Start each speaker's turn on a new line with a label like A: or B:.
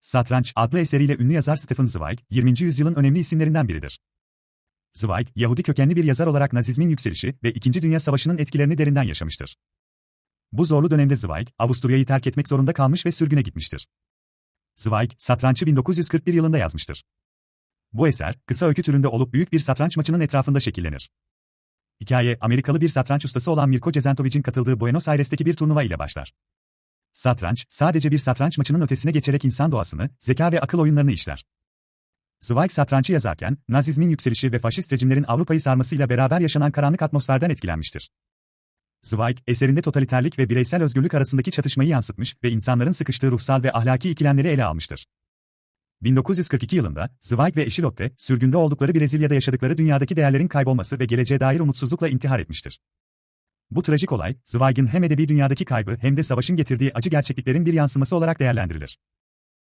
A: Satranç adlı eseriyle ünlü yazar Stefan Zweig, 20. yüzyılın önemli isimlerinden biridir. Zweig, Yahudi kökenli bir yazar olarak Nazizmin yükselişi ve İkinci Dünya Savaşı'nın etkilerini derinden yaşamıştır. Bu zorlu dönemde Zweig, Avusturya'yı terk etmek zorunda kalmış ve sürgüne gitmiştir. Zweig, Satranç'ı 1941 yılında yazmıştır. Bu eser, kısa öykü türünde olup büyük bir satranç maçının etrafında şekillenir. Hikaye, Amerikalı bir satranç ustası olan Mirko Cezentovic'in katıldığı Buenos Aires'teki bir turnuva ile başlar. Satranç, sadece bir satranç maçının ötesine geçerek insan doğasını, zeka ve akıl oyunlarını işler. Zweig satrançı yazarken, Nazizmin yükselişi ve faşist rejimlerin Avrupa'yı sarmasıyla beraber yaşanan karanlık atmosferden etkilenmiştir. Zweig, eserinde totaliterlik ve bireysel özgürlük arasındaki çatışmayı yansıtmış ve insanların sıkıştığı ruhsal ve ahlaki ikilemleri ele almıştır. 1942 yılında, Zweig ve eşi Lotte, sürgünde oldukları Brezilya'da yaşadıkları dünyadaki değerlerin kaybolması ve geleceğe dair umutsuzlukla intihar etmiştir. Bu trajik olay, Zweig'in hem edebi dünyadaki kaybı hem de savaşın getirdiği acı gerçekliklerin bir yansıması olarak değerlendirilir.